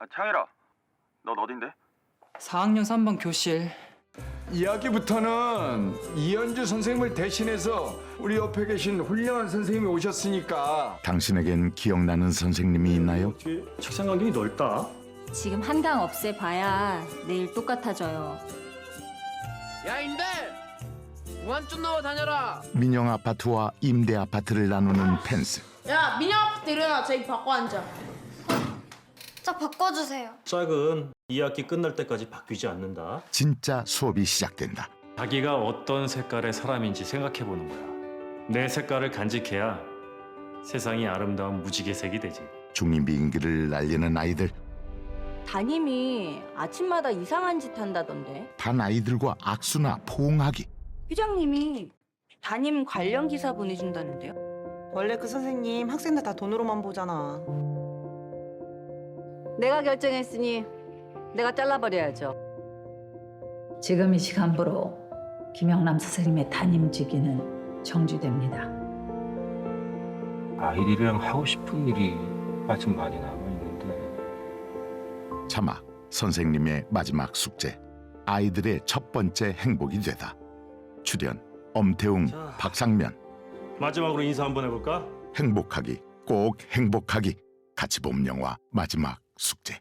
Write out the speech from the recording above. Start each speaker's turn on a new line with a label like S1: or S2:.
S1: 아, 창일아, 넌 어딘데?
S2: 4학년 3번 교실
S3: 이야기부터는 이현주 선생님을 대신해서 우리 옆에 계신 훌륭한 선생님이 오셨으니까
S4: 당신에겐 기억나는 선생님이 있나요?
S5: 책상 간격이 넓다.
S6: 지금 한강 없애봐야 내일 똑같아져요.
S7: 야 임대 무한 좀 넣어 다녀라
S4: 민영 아파트와 임대 아파트를 나누는 펜스.
S8: 야 민영 아파트 일어나 저기 바꿔 앉아
S9: 저 바꿔주세요.
S5: 짝은 2학기 끝날 때까지 바뀌지 않는다.
S4: 진짜 수업이 시작된다.
S10: 자기가 어떤 색깔의 사람인지 생각해 보는 거야. 내 색깔을 간직해야 세상이 아름다운 무지개색이 되지.
S4: 중이 민기를 날리는 아이들,
S6: 담임이 아침마다 이상한 짓 한다던데.
S4: 반 아이들과 악수나 포옹하기.
S6: 회장님이 담임 관련 기사 보내준다는데요.
S11: 원래 그 선생님 학생들 다 돈으로만 보잖아.
S6: 내가 결정했으니 내가 잘라버려야죠.
S12: 지금 이 시간부로 김영남 선생님의 담임직위는 정지됩니다.
S13: 아이들이랑 하고 싶은 일이 아직 많이 남아 있는데
S4: 자막 선생님의 마지막 숙제. 아이들의 첫 번째 행복이 되다. 출연 엄태웅,
S5: 자.
S4: 박상면.
S5: 마지막으로 인사 한번 해볼까?
S4: 행복하기, 꼭 행복하기. 같이 본 영화 마지막 숙제.